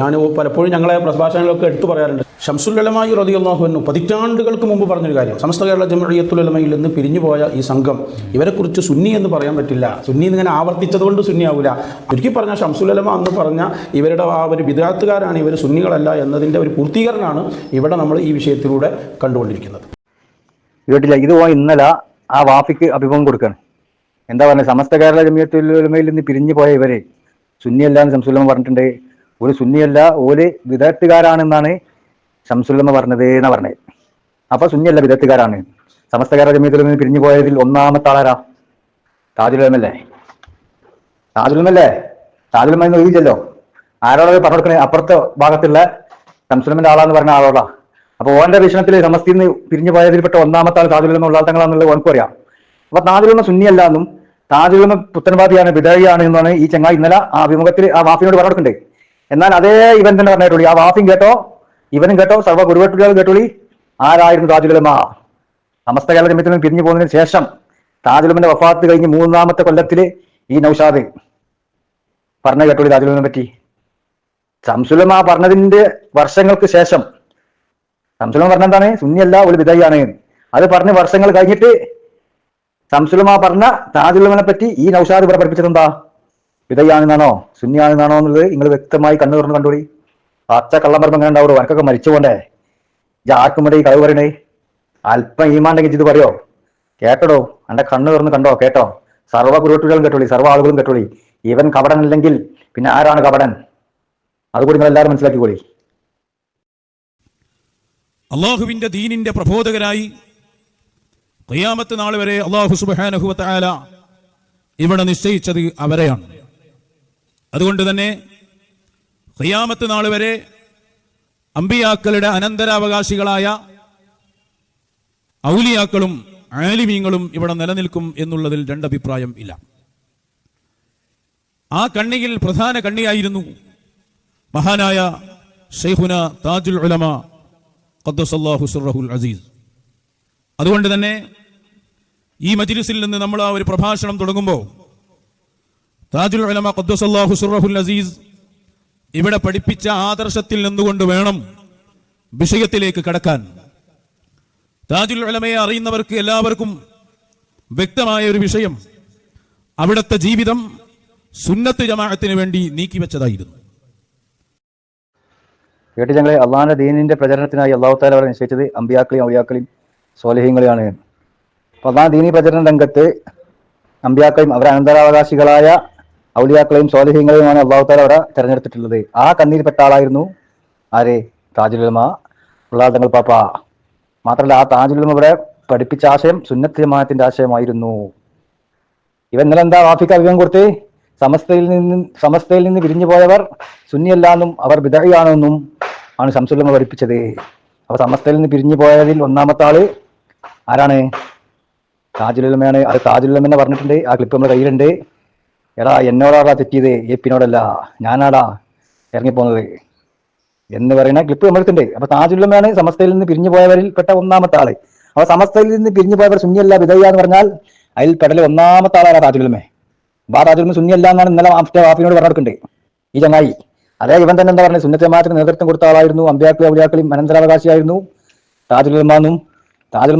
ഞാൻ പലപ്പോഴും ഞങ്ങളെ പ്രഭാഷണങ്ങളൊക്കെ എടുത്തു പറയാറുണ്ട്. ഷംസുല്ലമായി റതിയുള്ളാഹുവിനു പതിറ്റാണ്ടുകൾക്ക് മുമ്പ് പറഞ്ഞൊരു കാര്യം. സമസ്ത കേരള ജമഴിയത്തുലമയിൽ നിന്ന് പിരിഞ്ഞു പോയ ഈ സംഘം ഇവരെക്കുറിച്ച് സുന്നി എന്ന് പറയാൻ പറ്റില്ല. സുന്നി എന്നിങ്ങനെ ആവർത്തിച്ചതുകൊണ്ട് സുന്നിയാവില്ല ഒരിക്കൽ പറഞ്ഞ ഷംസുല്ലമ എന്ന് പറഞ്ഞ ഇവരുടെ ആ ഒരു വിദഗാത്തുകാരാണ് ഇവർ സുന്നികളല്ല എന്നതിന്റെ ഒരു പൂർത്തീകരണമാണ് ഇവിടെ നമ്മൾ ഈ വിഷയത്തിലൂടെ കണ്ടുകൊണ്ടിരിക്കുന്നത്. കേട്ടില്ല. ഇത് ഇന്നലെ ആ വാഫിക്ക് അഭിമുഖം കൊടുക്കാണ്. എന്താ പറയുക സമസ്ത കേരള ജമിയത്തുലമയിൽ നിന്ന് പിരിഞ്ഞു പോയ ഇവരെ സുന്നിയല്ലാന്ന് ഷംസുല്ലമ പറഞ്ഞിട്ടുണ്ട്. ഒരു സുന്നിയല്ല ഓൽ വിദഗ്ധകാരാണെന്നാണ് എന്ന് പറഞ്ഞത് എന്നാ പറഞ്ഞത് അപ്പൊ സുന്നിയല്ല വിദഗ്ധകാരാണ്. സമസ്തകാര ജമീത്തിൽ നിന്ന് പിരിഞ്ഞു പോയതിൽ ഒന്നാമത്തെ ആളാരാ? താജുലമല്ലേ താജുലമല്ലേ താജുലമ എന്ന് ആരോടാ പറഞ്ഞു കൊടുക്കണേ അപ്പുറത്തെ ഭാഗത്തുള്ള ശംസുലമിന്റെ ആളാന്ന് പറഞ്ഞ ആളോടാ. അപ്പൊ ഓന്റെ വീക്ഷണത്തിൽ സമസ്തിയിൽ നിന്ന് പിരിഞ്ഞു പോയതിൽപ്പെട്ട ഒന്നാമത്തെ ആൾ താജുലമ ഉള്ളാത്തങ്ങളാന്നുള്ളത് ഓനക്കും അറിയാം. അപ്പൊ താജുലമ സുന്നിയല്ല എന്നും താജുലമ പുത്തൻവാദിയാണ് വിധേയാണ് എന്നാണ് ഈ ചങ്ങായി ഇന്നലെ ആ അഭിമുഖത്തിൽ ആ വാഫിനോട് പറഞ്ഞു കൊടുക്കണ്ടേ എന്നാൽ അതേ ഇവൻ തന്നെ പറഞ്ഞിട്ടുള്ളൂ. ആ വാഫിയും കേട്ടോ? ഇവനും കേട്ടോ? സർവ ഗുരുവട്ടുകൾ കേട്ടോളി? ആരായിരുന്നു താജുലമ? സമസ്ത കേരള ജമ്യത്തിൽ നിന്ന് പിരിഞ്ഞു പോകുന്നതിന് ശേഷം താജുലമിന്റെ വഫാത്ത് കഴിഞ്ഞ് മൂന്നാമത്തെ കൊല്ലത്തിൽ ഈ നൌഷാദ് പറഞ്ഞ കേട്ടോളി താജുലമിനെ പറ്റി. സംസുലമ പറഞ്ഞതിന്റെ വർഷങ്ങൾക്ക് ശേഷം. സംസുലമ പറഞ്ഞ എന്താണ്? സുന്നിയല്ല ഒരു വിധയാണ് അത് പറഞ്ഞ് വർഷങ്ങൾ കഴിഞ്ഞിട്ട് സംസുലമ പറഞ്ഞ താജുലമനെ പറ്റി ഈ നൌഷാദ് ഇവിടെ പഠിപ്പിച്ചത് എന്താ? വിധയാണെന്നാണോ? സുന്നിയാണെന്നാണോ എന്നുള്ളത് നിങ്ങൾ വ്യക്തമായി കണ്ണു തുറന്ന് കണ്ടോളി പച്ച കള്ളം പറയുമ്പോൾ എങ്ങനെ ഉണ്ടാവുള്ളൂ എനിക്കൊക്കെ മരിച്ചു പോണ്ടേ? ഇത് ആർക്കും വേണ്ടി ഈ കഴിവ് പറയണേ? അല്പം ഈമാണ്ടെങ്കിൽ ഇത് പറയോ? കേട്ടടോ? എന്റെ കണ്ണു തുറന്ന് കണ്ടോ? കേട്ടോ? സർവ കുരുവട്ടുകളും കേട്ടോളി സർവ ആളുകളും കേട്ടോളി. ഇവൻ കപടനല്ലെങ്കിൽ പിന്നെ ആരാണ് കപടൻ? അതുകൂടി നിങ്ങൾ എല്ലാവരും മനസ്സിലാക്കിക്കോളി. അള്ളാഹുവിന്റെ ദീനിന്റെ പ്രബോധകരായി ഖിയാമത്ത് നാൾ വരെ അള്ളാഹു സുബാനഹുവത്ത ആല ഇവിടെ നിശ്ചയിച്ചത് അവരെയാണ്. അതുകൊണ്ട് തന്നെ ഖിയാമത്ത് നാൾ വരെ അമ്പിയാക്കളുടെ അനന്തരാവകാശികളായ ഔലിയാക്കളും ആലിമീങ്ങളും ഇവിടെ നിലനിൽക്കും എന്നുള്ളതിൽ രണ്ടഭിപ്രായം ഇല്ല. ആ കണ്ണിയിൽ പ്രധാന കണ്ണിയായിരുന്നു മഹാനായ ഷെയ്ഖുന താജുൽ ഉലമ ഖദ്ദസല്ലാഹു സുറഹുൽ അസീസ്. അതുകൊണ്ട് തന്നെ ഈ മജ്ലിസിൽ നിന്ന് നമ്മൾ ആ ഒരു പ്രഭാഷണം തുടങ്ങുമ്പോൾ താജുൽ ഉലമ ഖദ്ദസല്ലാഹു സുറഹുൽ അസീസ് ഇവിടെ പഠിപ്പിച്ച ആദർശത്തിൽ നിന്നുകൊണ്ട് വേണം വിഷയത്തിലേക്ക് കടക്കാൻ. താജുൽ ഉലമയെ അറിയുന്നവർക്ക് എല്ലാവർക്കും വ്യക്തമായ ഒരു വിഷയം അവിടുത്തെ ജീവിതം സുന്നത്ത് ജമാഅത്തിന് വേണ്ടി നീക്കിവെച്ചതായിരുന്നു കേട്ട് ഞങ്ങളെ അള്ളാഹിന്റെ ദീനിന്റെ പ്രചരണത്തിനായി അള്ളാഹുത്താല അവരെ നിശ്ചയിച്ചത് അമ്പിയാക്കളെയും ഔലിയാക്കളെയും സ്വാലിഹ്യങ്ങളെയാണ് അപ്പൊ അള്ളാഹ് ദീനി പ്രചരണ രംഗത്ത് അമ്പിയാക്കളെയും അവരെ അനന്തരാവകാശികളായ ഔലിയാക്കളെയും സ്വാലിഹ്യങ്ങളെയുമാണ് അള്ളാഹുത്താല അവിടെ തെരഞ്ഞെടുത്തിട്ടുള്ളത്. ആ കണ്ണീരിൽപ്പെട്ട ആളായിരുന്നു ആര്? താജുലുലമ ഉള്ളാദങ്ങൾ പാപ്പ. മാത്രമല്ല ആ താജുലുലമ ഇവിടെ പഠിപ്പിച്ച ആശയം സുന്നത്ത് ജമാഅത്തിന്റെ ആശയമായിരുന്നു. ഇവ ഇന്നലെ എന്താ വാഫിക്ക് അഭിമുഖം കൊടുത്ത്? സമസ്തയിൽ നിന്ന് സമസ്തയിൽ നിന്ന് പിരിഞ്ഞു പോയവർ സുന്നിയല്ലാന്നും അവർ വിധകയാണെന്നും ആണ് സംസുലമ പഠിപ്പിച്ചത്. അപ്പൊ സമസ്തയിൽ നിന്ന് പിരിഞ്ഞു പോയതിൽ ഒന്നാമത്തെ ആൾ ആരാണ്? താജുലമയാണ് അത് താജുലുല്ലമ്മ പറഞ്ഞിട്ടുണ്ട്. ആ ക്ലിപ്പ് നമ്മുടെ കയ്യിലുണ്ട്. എടാ എന്നോടാടാ തെറ്റിയത്? എ പിന്നോടല്ല. ഞാനാടാ ഇറങ്ങിപ്പോന്നത്. എന്ന് പറയുന്ന ക്ലിപ്പ് നമ്മളെടുത്തുണ്ട് അപ്പൊ താജുല്ലമ്മയാണ് സമസ്തയിൽ നിന്ന് പിരിഞ്ഞു പോയവരിൽ പെട്ട ഒന്നാമത്തെ ആൾ. അപ്പൊ സമസ്തയിൽ നിന്ന് പിരിഞ്ഞു പോയവർ സുന്നിയല്ല വിധയ്യ എന്ന് പറഞ്ഞാൽ അതിൽ പെടൽ ഒന്നാമത്തെ ആളാണ് താജുല്ലമ്മേ. ബാ താജുലുമ്മ സുന്നിയല്ല എന്നാണ് ഇന്നലെ വാഫിനോട് പറഞ്ഞെടുക്കുന്നുണ്ട് ഈ ചങ്ങായി. അതേ ഇവൻ തന്നെ എന്താ പറഞ്ഞത് സുന്നത്തെ ജമാഅത്തിന് നേതൃത്വം കൊടുത്ത ആളായിരുന്നു. അമ്പ്യാക്കളും ഔലിയാക്കളും അനന്തരാവകാശിയായിരുന്നു.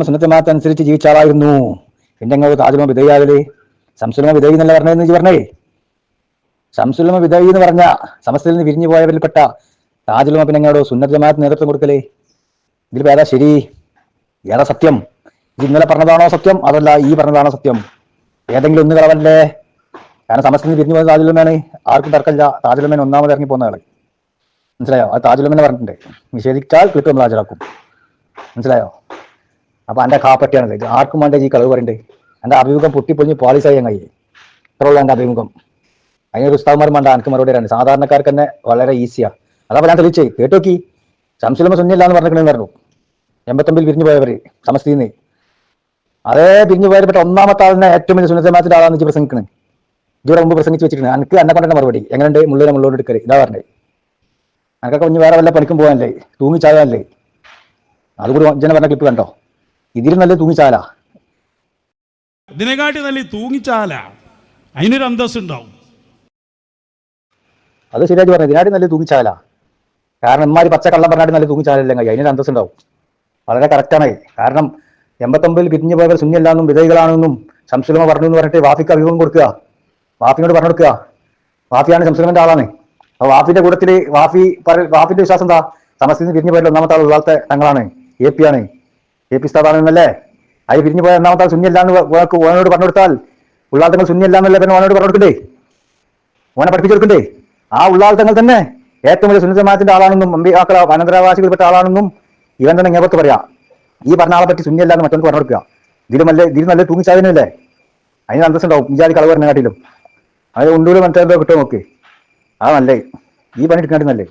സുന്നത്തെ ജമാഅത്ത് അനുസരിച്ച് ജീവിച്ച ആളായിരുന്നു. പിന്നെ നിങ്ങൾ താജുലുമ ശംസുലമ വിധേയി എന്നല്ല പറഞ്ഞതെന്ന് വെച്ച് പറഞ്ഞേ? ശംസുലമ വിധേയി എന്ന് പറഞ്ഞ സമസ്തയിൽ നിന്ന് പിരിഞ്ഞു പോയവരിൽപ്പെട്ട താജുലമ പിന്നെ എങ്ങനെയോ സുന്നത്ത് ജമാഅത്ത് നേതൃത്വം കൊടുക്കലേ? ഇതിൽ ഏതാ ശരി? ഏതാ സത്യം? ഇത് ഇന്നലെ പറഞ്ഞതാണോ സത്യം? അതല്ല ഈ പറഞ്ഞതാണോ സത്യം? ഏതെങ്കിലും ഒന്ന് കളവല്ലേ? കാരണം സമസ്തയിൽ നിന്ന് പിരിഞ്ഞു പോയ താജുലമയാണ്. ആർക്കും തർക്കമില്ല. താജുലമേൻ ഒന്നാമത് ഇറങ്ങി പോകുന്ന ആൾ. മനസ്സിലായോ? അത് താജുലമെന്ന് പറഞ്ഞിട്ടുണ്ട്. നിഷേധിച്ചാൽ കിട്ടും നമ്മൾ ഹാജരാക്കും. മനസ്സിലായോ? അപ്പൊ എന്റെ കാപ്പറ്റിയാണ് ആർക്കും വേണ്ട ഈ കളവ് പറയണ്ടേ? എന്റെ അഭിമുഖം പൊട്ടിപ്പൊളിഞ്ഞ് പാളിസായി അങ്ങായി ഇത്രയുള്ള എന്റെ അഭിമുഖം. അതിനൊരു ഉസ്താവ്മാർ വേണ്ട എനിക്ക് മറുപടി തരാൻ സാധാരണക്കാർക്ക് തന്നെ വളരെ ഈസിയാണ് അതാ ഞാൻ തെളിയിച്ചേ. കേട്ടോക്കി? ശംസുലമ സുന്നില്ല എന്ന് പറഞ്ഞിട്ട് പറഞ്ഞു എൺപത്തൊമ്പതിൽ പിരിഞ്ഞു പോയവർ സമസ്തീന്ന്. അതേ പിരിഞ്ഞു പോയപ്പെട്ട ഒന്നാമത്തെ ആളിനെ ഏറ്റവും വലിയ സുന്നത്തമാത്തിന്റെ ആളാന്ന് വെച്ച് പ്രസംഗിക്കണേ. ഇതുവരെ മുമ്പ് പ്രസംഗിച്ച് വെച്ചിട്ടുണ്ട് എനിക്ക് എന്നെ കൊണ്ടെ മറുപടി. എങ്ങനെയുണ്ട്? മുള്ളിനെ മുള്ളോട് എടുക്കരുത് ഇതാ പറഞ്ഞേ. എനിക്കൊക്കെ കുഞ്ഞ് വേറെ വല്ല പണിക്കും പോകാനല്ലേ? തൂങ്ങിച്ചായാലേ. അതുകൂടി ജനം പറഞ്ഞ ക്ലിപ്പ് കണ്ടോ? ഇതിലും നല്ല തൂങ്ങിച്ചാല ഇതിനെക്കാട്ടി നല്ല തൂങ്ങിച്ചാല അതിനൊരു അന്തസ് ഉണ്ടാവും അത് ശരിയായിട്ട് പറഞ്ഞു ഇതിനാട്ടി നല്ല തൂങ്ങിച്ചാല. കാരണം ഇമ്മാരി പച്ച കള്ളം പറഞ്ഞാൽ നല്ല തൂങ്ങിച്ചാലല്ലേ അതിനൊരു അന്തസ് ഉണ്ടാവും വളരെ കറക്റ്റാണ് കാരണം എൺപത്തൊമ്പതിൽ പിരിഞ്ഞു പോയവർ ശൂന്യല്ലാന്നും വിധൈകളാണെന്നും ശംസുലമ പറഞ്ഞു എന്ന് പറഞ്ഞിട്ട് വാഫിക്ക് അഭിമുഖം കൊടുക്കുക. വാഫിനോട് പറഞ്ഞു കൊടുക്കുക. വാഫിയാണ് ശംസുലമന്റെ ആളാണ്. അപ്പൊ വാഫിന്റെ കൂട്ടത്തിൽ വാഫി വാഫിന്റെ വിശ്വാസം എന്താ? സമസ്തയിൽ പിരിഞ്ഞു പോയാൽ ഒന്നാമത്തെ ആൾ ഉള്ളാത്ത തങ്ങളാണ്. എ പി ആണ്. എ പി സ്ഥാപനമല്ലേ അത് പിരിഞ്ഞു പോയ ഒന്നാമത്തെ ശൂന്യല്ലാന്ന് ഓനോട് പറഞ്ഞു കൊടുത്താൽ ഉള്ളാത്തങ്ങൾ ശൂന്യല്ലാന്നല്ലേ പിന്നെ ഓനോട് പറഞ്ഞു കൊടുക്കണ്ടേ ഓനെ പഠിപ്പിച്ചു കൊടുക്കണ്ടേ? ആ ഉള്ളാത്തങ്ങൾ തന്നെ ഏറ്റവും വലിയ സുന്ദരമാനത്തിന്റെ ആളാണെന്നും അമ്പിയാക്കള അനന്തരാവാസികൾപ്പെട്ട ആളാണെന്നും ഇവൻ തന്നെ ഇങ്ങോട്ട് പറയാം. ഈ പറഞ്ഞ ആളെ പറ്റി ശൂന്യല്ല എന്ന് മറ്റൊന്ന് പറഞ്ഞു കൊടുക്കുക ഇതിലും നല്ല തൂങ്ങി നല്ല തൂങ്ങിച്ചാവിനല്ലേ അതിന് അന്തസ്സുണ്ടാവും. വിചാരി കളവ് പറഞ്ഞ കാട്ടിലും അത് ഉണ്ടൂര് മറ്റേ കിട്ടുമോ നോക്ക്. ആ നല്ലേ. ഈ പണി എടുക്കാണ്ട് നല്ലേ.